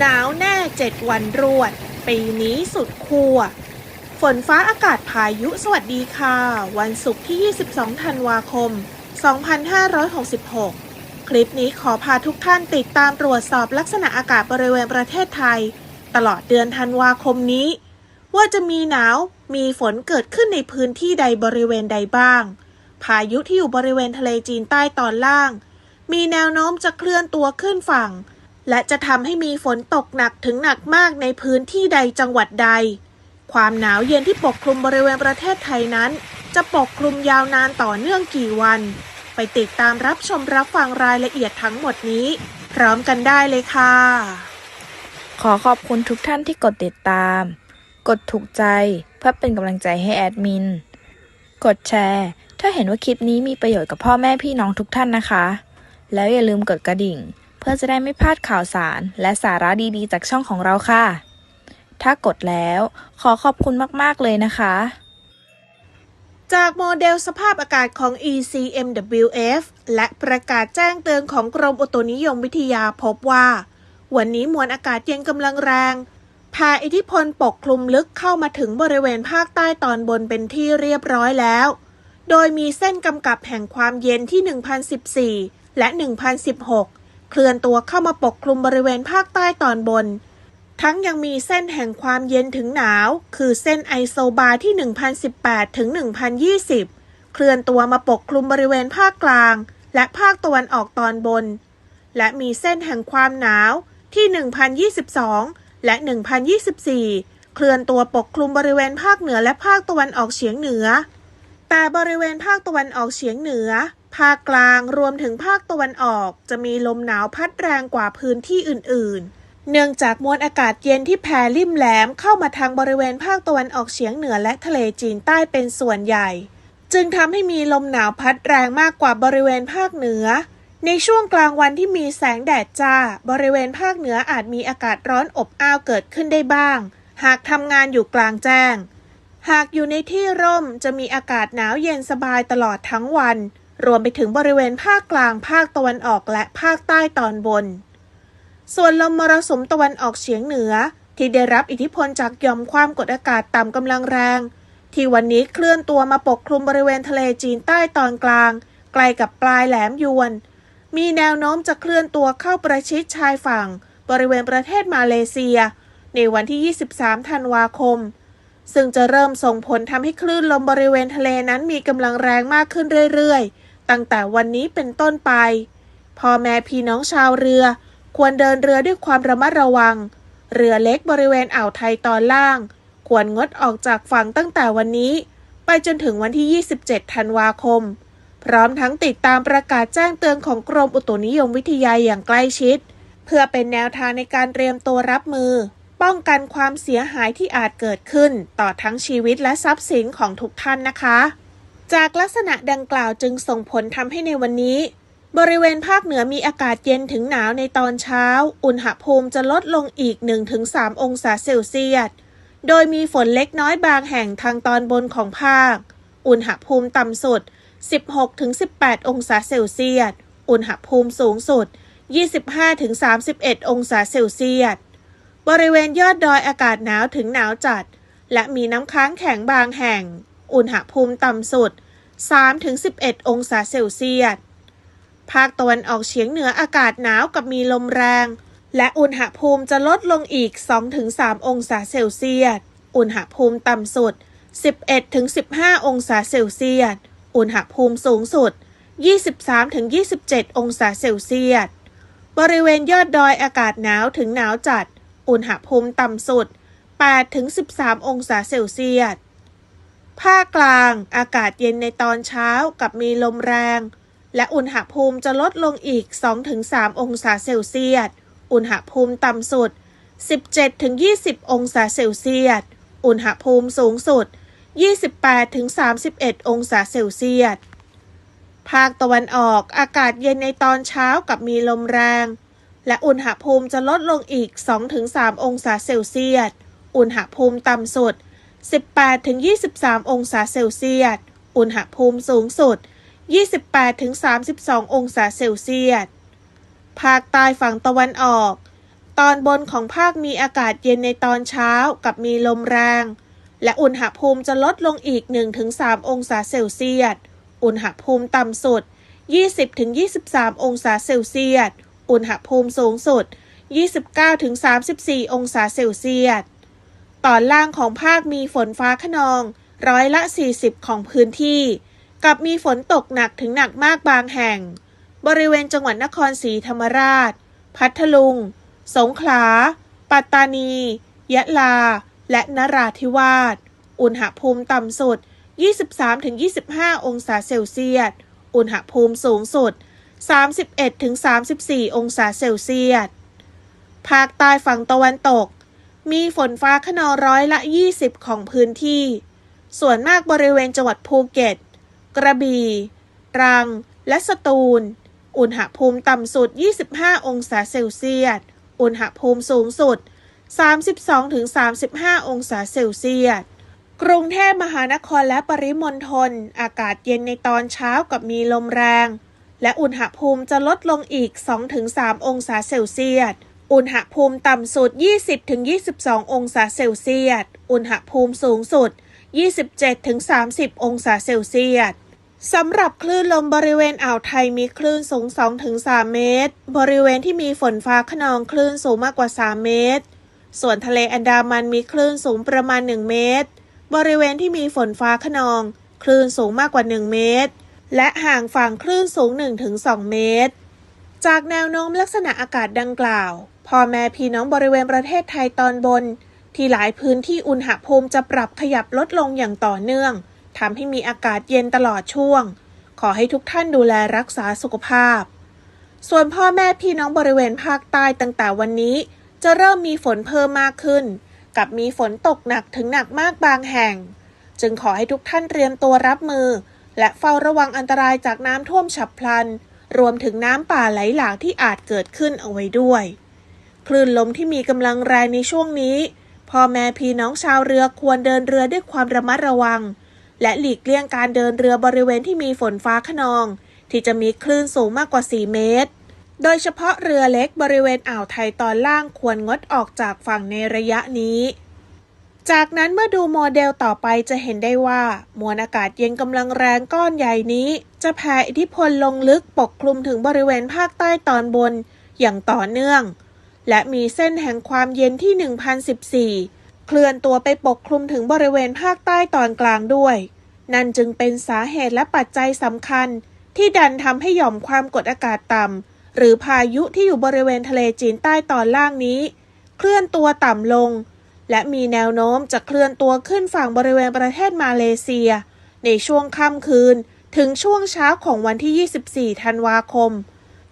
หนาวแน่7วันรวด ปีนี้สุดขั้วฝนฟ้าอากาศพายุสวัสดีค่ะ วันศุกร์ที่ 22 ธันวาคม 2566 คลิปนี้ขอพาทุกท่านติดตามตรวจสอบลักษณะอากาศบริเวณประเทศไทย ตลอดเดือนธันวาคมนี้ ว่าจะมีหนาว มีฝนเกิดขึ้นในพื้นที่ใดบริเวณใดบ้าง พายุที่อยู่บริเวณทะเลจีนใต้ตอนล่าง มีแนวโน้มจะเคลื่อนตัวขึ้นฝั่ง และจะทำให้มีฝนตกหนักถึงหนักมากในพื้นที่ใดจังหวัดใด ความหนาวเย็นที่ปกคลุมบริเวณประเทศไทยนั้น จะปกคลุมยาวนานต่อเนื่องกี่วัน ไปติดตามรับชมรับฟังรายละเอียดทั้งหมดนี้ พร้อมกันได้เลยค่ะ ขอขอบคุณทุกท่านที่กดติดตาม กดถูกใจเพื่อเป็นกำลังใจให้แอดมิน กดแชร์ ถ้าเห็นว่าคลิปนี้มีประโยชน์กับพ่อแม่พี่น้องทุกท่านนะคะ แล้วอย่าลืมกดกระดิ่ง พื่อจะได้ไม่พลาดข่าวสาร และสาระดีๆ จากช่องของเราค่ะ ถ้ากดแล้วขอขอบคุณมากๆเลยนะคะ จากโมเดลสภาพอากาศของ ECMWF และประกาศแจ้งเตือนของกรมอุตุนิยมวิทยาพบว่า วันนี้มวลอากาศเย็นกำลังแรงพาอิทธิพลปกคลุมลึกเข้ามาถึงบริเวณภาคใต้ตอนบนเป็นที่เรียบร้อยแล้ว โดยมีเส้นกำกับแห่งความเย็นที่ 1014 และ 1016 เคลื่อนตัวเข้ามาปกคลุมบริเวณภาคใต้ตอนบน ทั้งยังมีเส้นแห่งความเย็นถึงหนาว คือเส้นไอโซบาร์ที่ 1018 ถึง 1020 เคลื่อนตัวมาปกคลุมบริเวณภาคกลาง และภาคตะวันออกตอนบน และมีเส้นแห่งความหนาวที่ 1022 และ 1024 เคลื่อนตัวปกคลุมบริเวณภาคเหนือและภาคตะวันออกเฉียงเหนือ แต่บริเวณภาคตะวันออกเฉียงเหนือ ภาคกลางรวมถึงภาคตะวันออกจะมีลมหนาวพัดแรงกว่าพื้นที่อื่น ๆ เนื่องจากมวลอากาศเย็นที่แผ่ลิ่มแหลมเข้ามาทางบริเวณภาคตะวันออกเฉียงเหนือและทะเลจีนใต้เป็นส่วนใหญ่ จึงทำให้มีลมหนาวพัดแรงมากกว่าบริเวณภาคเหนือ ในช่วงกลางวันที่มีแสงแดดจ้า บริเวณภาคเหนืออาจมีอากาศร้อนอบอ้าวเกิดขึ้นได้บ้าง หากทำงานอยู่กลางแจ้ง หากอยู่ในที่ร่มจะมีอากาศหนาวเย็นสบายตลอดทั้งวัน รวมไปถึงบริเวณภาคกลาง ภาคตะวันออกและภาคใต้ตอนบน ส่วนลมมรสุมตะวันออกเฉียงเหนือ ที่ได้รับอิทธิพลจากยอมความกดอากาศต่ำกำลังแรง ที่วันนี้เคลื่อนตัวมาปกคลุมบริเวณทะเลจีนใต้ตอนกลาง ใกล้กับปลายแหลมยวน มีแนวโน้มจะเคลื่อนตัวเข้าประชิดชายฝั่ง บริเวณประเทศมาเลเซีย ในวันที่ 23 ธันวาคมซึ่งจะเริ่มส่งผลทำให้คลื่นลมบริเวณทะเลนั้นมีกำลังแรงมากขึ้นเรื่อยๆ ตั้งแต่วันนี้เป็นต้นไปพ่อแม่พี่น้องชาวเรือ ควรเดินเรือด้วยความระมัดระวัง เรือเล็กบริเวณอ่าวไทยตอนล่าง ควรงดออกจากฝั่งตั้งแต่วันนี้ ไปจนถึงวันที่ 27 ธันวาคม พร้อมทั้งติดตามประกาศแจ้งเตือนของกรมอุตุนิยมวิทยาอย่างใกล้ชิด เพื่อเป็นแนวทางในการเตรียมตัวรับมือ ป้องกันความเสียหายที่อาจเกิดขึ้น ต่อทั้งชีวิตและทรัพย์สินของทุกท่านนะคะ จากลักษณะดังกล่าวจึงส่งผลทำให้ในวันนี้ บริเวณภาคเหนือมีอากาศเย็นถึงหนาวในตอนเช้า อุณหภูมิจะลดลงอีก 1-3 องศาเซลเซียส โดยมีฝนเล็กน้อยบางแห่งทางตอนบนของภาค อุณหภูมิต่ำสุด 16-18 องศาเซลเซียส อุณหภูมิสูงสุด 25-31 องศาเซลเซียส บริเวณยอดดอยอากาศหนาวถึงหนาวจัด และมีน้ำค้างแข็งบางแห่ง อุณหภูมิต่ำสุด 3-11 องศาเซลเซียส ภาคตะวันออกเฉียงเหนืออากาศหนาวกับมีลมแรง และอุณหภูมิจะลดลงอีก 2-3 องศาเซลเซียส อุณหภูมิต่ำสุด 11-15 องศาเซลเซียส อุณหภูมิสูงสุด 23-27 องศาเซลเซียส บริเวณยอดดอยอากาศหนาวถึงหนาวจัด อุณหภูมิต่ำสุด8-13 องศาเซลเซียส ภาคกลางอากาศเย็นในตอนเช้ากับมีลมแรง และอุณหภูมิจะลดลงอีก 2-3 องศาเซลเซียส อุณหภูมิต่ำสุด 17-20 องศาเซลเซียส อุณหภูมิสูงสุด 28-31 องศาเซลเซียส ภาคตะวันออกอากาศเย็นในตอนเช้ากับมีลมแรง และอุณหภูมิจะลดลงอีก 2-3 องศาเซลเซียส อุณหภูมิต่ำสุด 18-23 องศาเซลเซียส อุณหภูมิสูงสุด 28-32 องศาเซลเซียส ภาคใต้ฝั่งตะวันออก ตอนบนของภาคมีอากาศเย็นในตอนเช้ากับมีลมแรง และอุณหภูมิจะลดลงอีก 1-3 องศาเซลเซียส อุณหภูมิต่ำสุด 20-23 องศาเซลเซียส อุณหภูมิสูงสุด 29-34 องศาเซลเซียส ตอนล่างของภาคมีฝนฟ้าขนอง ร้อยละ 40 ของพื้นที่ กับมีฝนตกหนักถึงหนักมากบางแห่ง บริเวณจังหวัดนครศรีธรรมราช พัทลุง สงขลา ปัตตานี ยะลา และนราธิวาส อุณหภูมิต่ำสุด 23-25 องศาเซลเซียส อุณหภูมิสูงสุด 31-34 องศาเซลเซียส ภาคใต้ฝั่งตะวันตก มีฝนฟ้าขนองร้อยละ 20 ของพื้นที่ ส่วนมากบริเวณจังหวัดภูเก็ต กระบี่ตรัง และสตูล อุณหภูมิต่ำสุด 25 องศาเซลเซียส อุณหภูมิสูงสุด 32-35 องศาเซลเซียส กรุงเทพมหานครและปริมณฑลอากาศเย็นในตอนเช้ากับมีลมแรง และอุณหภูมิจะลดลงอีก 2-3 องศาเซลเซียส อุณหภูมิต่ำสุด 20-22 องศาเซลเซียส อุณหภูมิสูงสุด 27-30 องศาเซลเซียสสำหรับคลื่นลมบริเวณอ่าวไทยมีคลื่นสูง 2-3 เมตร บริเวณที่มีฝนฟ้าขนองคลื่นสูงมากกว่า 3 เมตร ส่วนทะเลอันดามันมีคลื่นสูงประมาณ 1 เมตร บริเวณที่มีฝนฟ้าขนอง คลื่นสูงมากกว่า 1 เมตร และห่างฝั่งคลื่นสูง 1-2 เมตร จากแนวโน้มลักษณะอากาศดังกล่าว พ่อแม่พี่น้องบริเวณประเทศไทยตอนบน ที่หลายพื้นที่อุณหภูมิจะปรับขยับลดลงอย่างต่อเนื่องทำให้มีอากาศเย็นตลอดช่วง ขอให้ทุกท่านดูแลรักษาสุขภาพ ส่วนพ่อแม่พี่น้องบริเวณภาคใต้ตั้งแต่วันนี้ จะเริ่มมีฝนเพิ่มมากขึ้น กับมีฝนตกหนักถึงหนักมากบางแห่ง จึงขอให้ทุกท่านเตรียมตัวรับมือ และเฝ้าระวังอันตรายจากน้ำท่วมฉับพลัน รวมถึงน้ำป่าไหลหลากที่อาจเกิดขึ้นเอาไว้ด้วย คลื่นลมที่มีกำลังแรงในช่วงนี้พ่อแม่พี่น้องชาวเรือควรเดินเรือด้วยความระมัดระวัง และหลีกเลี่ยงการเดินเรือบริเวณที่มีฝนฟ้าขนอง ที่จะมีคลื่นสูงมากกว่า 4 เมตร โดยเฉพาะเรือเล็กบริเวณอ่าวไทยตอนล่างควรงดออกจากฝั่งในระยะนี้ จากนั้นเมื่อดูโมเดลต่อไปจะเห็นได้ว่ามวลอากาศเย็นกำลังแรงก้อนใหญ่นี้ จะแผ่อิทธิพลลงลึกปกคลุมถึงบริเวณภาคใต้ตอนบนอย่างต่อเนื่อง และมีเส้นแห่งความเย็นที่ 1014 เคลื่อนตัวไปปกคลุมถึงบริเวณภาคใต้ตอนกลางด้วย นั่นจึงเป็นสาเหตุและปัจจัยสำคัญ ที่ดันทำให้หย่อมความกดอากาศต่ำหรือพายุที่อยู่บริเวณทะเลจีนใต้ตอนล่างนี้ เคลื่อนตัวต่ำลง และมีแนวโน้มจะเคลื่อนตัวขึ้นฝั่งบริเวณประเทศมาเลเซีย ในช่วงค่ำคืนถึงช่วงเช้าของวันที่ 24 ธันวาคม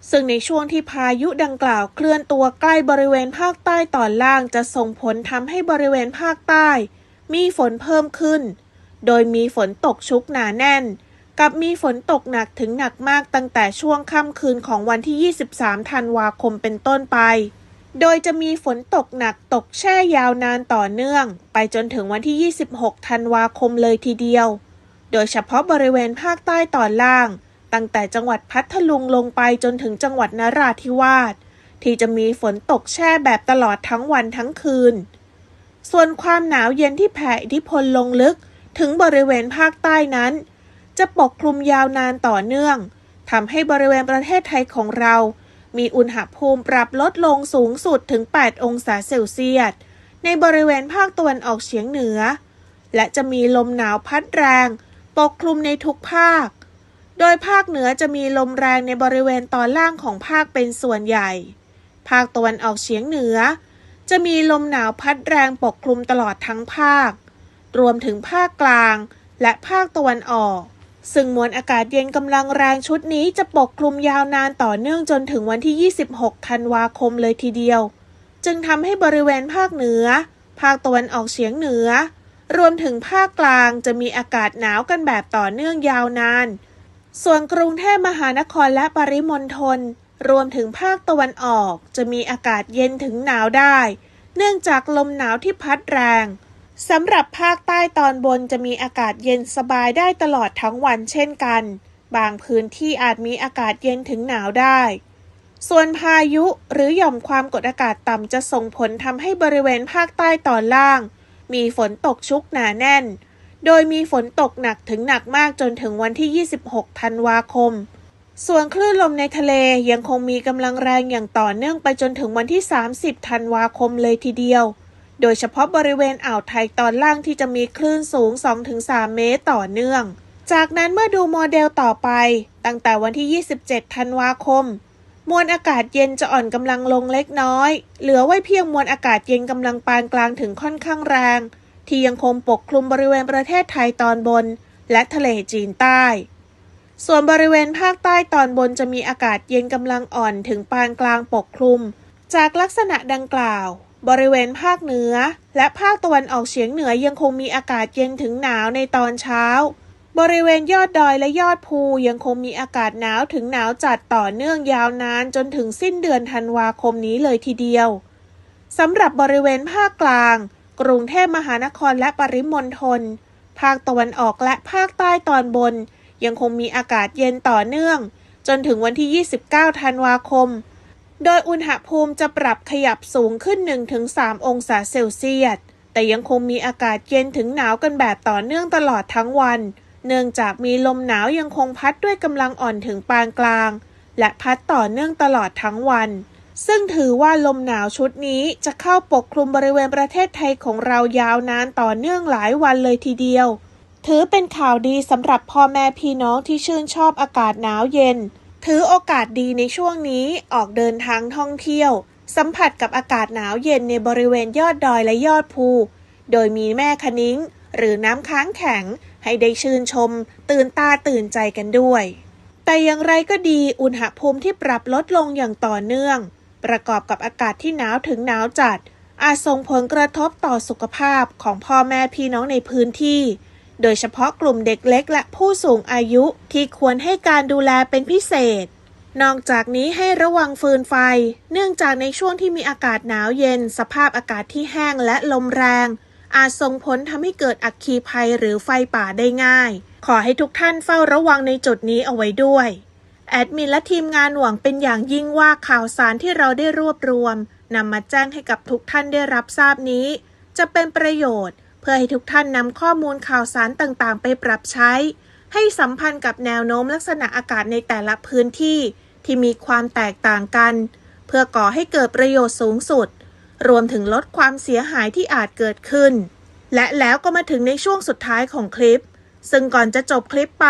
ซึ่งในช่วงที่พายุดังกล่าวเคลื่อนตัวใกล้บริเวณภาคใต้ตอนล่างจะส่งผลทำให้บริเวณภาคใต้ มีฝนเพิ่มขึ้น โดยมีฝนตกชุกหนาแน่น กับมีฝนตกหนักถึงหนักมากตั้งแต่ช่วงค่ำคืนของวันที่ 23 ธันวาคมเป็นต้นไป โดยจะมีฝนตกหนักตกแช่ยาวนานต่อเนื่อง ไปจนถึงวันที่ 26 ธันวาคมเลยทีเดียว โดยเฉพาะบริเวณภาคใต้ตอนล่าง ตั้งแต่จังหวัดพัทลุงลงไปจนถึงจังหวัดนราธิวาสที่จะมีฝนตกแช่แบบตลอดทั้งวันทั้งคืน ส่วนความหนาวเย็นที่แผ่อิทธิพลลงลึกถึงบริเวณภาคใต้นั้น จะปกคลุมยาวนานต่อเนื่องทำให้บริเวณประเทศไทยของเรา มีอุณหภูมิปรับลดลงสูงสุดถึง 8 องศาเซลเซียส ในบริเวณภาคตะวันออกเฉียงเหนือ และจะมีลมหนาวพัดแรง ปกคลุมในทุกภาค โดยภาคเหนือจะมีลมแรงในบริเวณตอนล่างของภาคเป็นส่วนใหญ่ ภาคตะวันออกเฉียงเหนือ จะมีลมหนาวพัดแรงปกคลุมตลอดทั้งภาค รวมถึงภาคกลางและภาคตะวันออก ซึ่งมวลอากาศเย็นกำลังแรงชุดนี้จะปกคลุมยาวนานต่อเนื่องจนถึงวันที่ 26 ธันวาคมเลยทีเดียว จึงทำให้บริเวณภาคเหนือ ภาคตะวันออกเฉียงเหนือ รวมถึงภาคกลางจะมีอากาศหนาวกันแบบต่อเนื่องยาวนาน ส่วนกรุงเทพมหานครและปริมณฑลรวมถึงภาคตะวันออกจะมีอากาศเย็นถึงหนาวได้ เนื่องจากลมหนาวที่พัดแรงสำหรับภาคใต้ตอนบนจะมีอากาศเย็นสบายได้ตลอดทั้งวันเช่นกัน บางพื้นที่อาจมีอากาศเย็นถึงหนาวได้ ส่วนพายุหรือหย่อมความกดอากาศต่ำจะส่งผลทำให้บริเวณภาคใต้ตอนล่าง มีฝนตกชุกหนาแน่น โดยมีฝนตกหนักถึงหนักมากจนถึงวันที่ 26 ธันวาคม ส่วนคลื่นลมในทะเลยังคงมีกำลังแรงอย่างต่อเนื่องไปจนถึงวันที่ 30 ธันวาคมเลยทีเดียว โดยเฉพาะบริเวณอ่าวไทยตอนล่างที่จะมีคลื่นสูง 2-3 เมตรต่อเนื่อง จากนั้นเมื่อดูโมเดลต่อไป ตั้งแต่วันที่ 27 ธันวาคม มวลอากาศเย็นจะอ่อนกำลังลงเล็กน้อย เหลือไว้เพียงมวลอากาศเย็นกำลังปานกลางถึงค่อนข้างแรง ที่ยังคงปกคลุมบริเวณประเทศไทยตอนบน และทะเลจีนใต้ ส่วนบริเวณภาคใต้ตอนบนจะมีอากาศเย็นกำลังอ่อนถึงปานกลางปกคลุม จากลักษณะดังกล่าว บริเวณภาคเหนือ และภาคตะวันออกเฉียงเหนือยังคงมีอากาศเย็นถึงหนาวในตอนเช้า บริเวณยอดดอยและยอดภูยังคงมีอากาศหนาวถึงหนาวจัดต่อเนื่องยาวนานจนถึงสิ้นเดือนธันวาคมนี้เลยทีเดียวสำหรับบริเวณภาคกลาง กรุงเทพมหานครและปริมณฑล ภาคตะวันออกและภาคใต้ตอนบน ยังคงมีอากาศเย็นต่อเนื่อง จนถึงวันที่ 29 ธันวาคม โดยอุณหภูมิจะปรับขยับสูงขึ้น 1-3 องศาเซลเซียส แต่ยังคงมีอากาศเย็นถึงหนาวกันแบบต่อเนื่องตลอดทั้งวัน เนื่องจากมีลมหนาวยังคงพัดด้วยกำลังอ่อนถึงปานกลาง และพัดต่อเนื่องตลอดทั้งวัน ซึ่งถือว่าลมหนาวชุดนี้จะเข้าปกคลุมบริเวณประเทศไทยของเรายาวนานต่อเนื่องหลายวันเลยทีเดียว ถือเป็นข่าวดีสำหรับพ่อแม่พี่น้องที่ชื่นชอบอากาศหนาวเย็น ถือโอกาสดีในช่วงนี้ออกเดินทางท่องเที่ยว สัมผัสกับอากาศหนาวเย็นในบริเวณยอดดอยและยอดภู โดยมีแม่คะนิ้ง หรือน้ำค้างแข็ง ให้ได้ชื่นชม ตื่นตาตื่นใจกันด้วย แต่อย่างไรก็ดีอุณหภูมิที่ปรับลดลงอย่างต่อเนื่อง ประกอบกับอากาศที่หนาวถึงหนาวจัด อาจส่งผลกระทบต่อสุขภาพของพ่อแม่พี่น้องในพื้นที่ โดยเฉพาะกลุ่มเด็กเล็กและผู้สูงอายุที่ควรให้การดูแลเป็นพิเศษ นอกจากนี้ให้ระวังฟืนไฟ เนื่องจากในช่วงที่มีอากาศหนาวเย็น สภาพอากาศที่แห้งและลมแรง อาจส่งผลทำให้เกิดอัคคีภัยหรือไฟป่าได้ง่าย ขอให้ทุกท่านเฝ้าระวังในจุดนี้เอาไว้ด้วย แอดมินและทีมงานหวังเป็นอย่างยิ่งว่าข่าวสารที่เราได้รวบรวมนำมาแจ้งให้กับทุกท่านได้รับทราบนี้ จะเป็นประโยชน์ เพื่อให้ทุกท่านนำข้อมูลข่าวสารต่างๆ ไปปรับใช้ ให้สัมพันธ์กับแนวโน้มลักษณะอากาศในแต่ละพื้นที่ ที่มีความแตกต่างกัน เพื่อก่อให้เกิดประโยชน์สูงสุด รวมถึงลดความเสียหายที่อาจเกิดขึ้น และแล้วก็มาถึงในช่วงสุดท้ายของคลิป ซึ่งก่อนจะจบคลิปไป